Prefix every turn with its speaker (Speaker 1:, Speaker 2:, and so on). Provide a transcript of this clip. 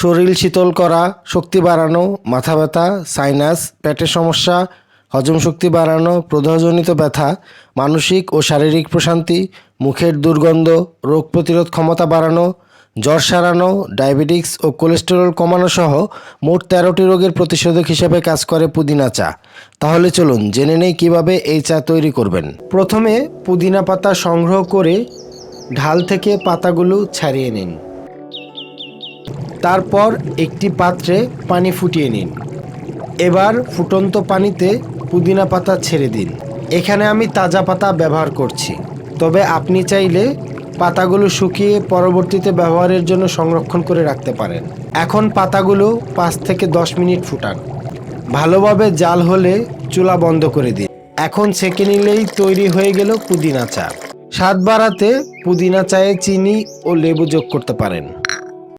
Speaker 1: শরীর শীতল করা, শক্তি বাড়ানো, মাথা ব্যথা সাইনাস পেটের সমস্যা, হজম শক্তি বাড়ানো, প্রদাহজনিত ব্যথা, মানসিক ও শারীরিক প্রশান্তি, মুখের দুর্গন্ধ, রোগ প্রতিরোধ ক্ষমতা বাড়ানো, জ্বর সারানো ডায়াবেটিক্স ও কোলেস্টেরল কমানো সহ মোট তেরোটি রোগের প্রতিষেধক হিসেবে কাজ করে পুদিনা চা। তাহলে চলুন জেনে নেই কীভাবে এই চা তৈরি করবেন। প্রথমে পুদিনা পাতা সংগ্রহ করে ঢাল থেকে পাতাগুলো ছাড়িয়ে নিন। তারপর একটি পাত্রে পানি ফুটিয়ে নিন। এবার ফুটন্ত পানিতে পুদিনা পাতা ছেড়ে দিন। এখানে আমি তাজা পাতা ব্যবহার করছি। তবে আপনি চাইলে পাতাগুলো শুকিয়ে পরবর্তীতে ব্যবহারের জন্য সংরক্ষণ করে রাখতে পারেন। এখন পাতাগুলো পাঁচ থেকে দশ মিনিট ফুটান। ভালোভাবে জাল হলে চুলা বন্ধ করে দিন। এখন ছেঁকে নিলেই তৈরি হয়ে গেল পুদিনা চা। স্বাদ বাড়াতে পুদিনা চায়ে চিনি ও লেবু যোগ করতে পারেন।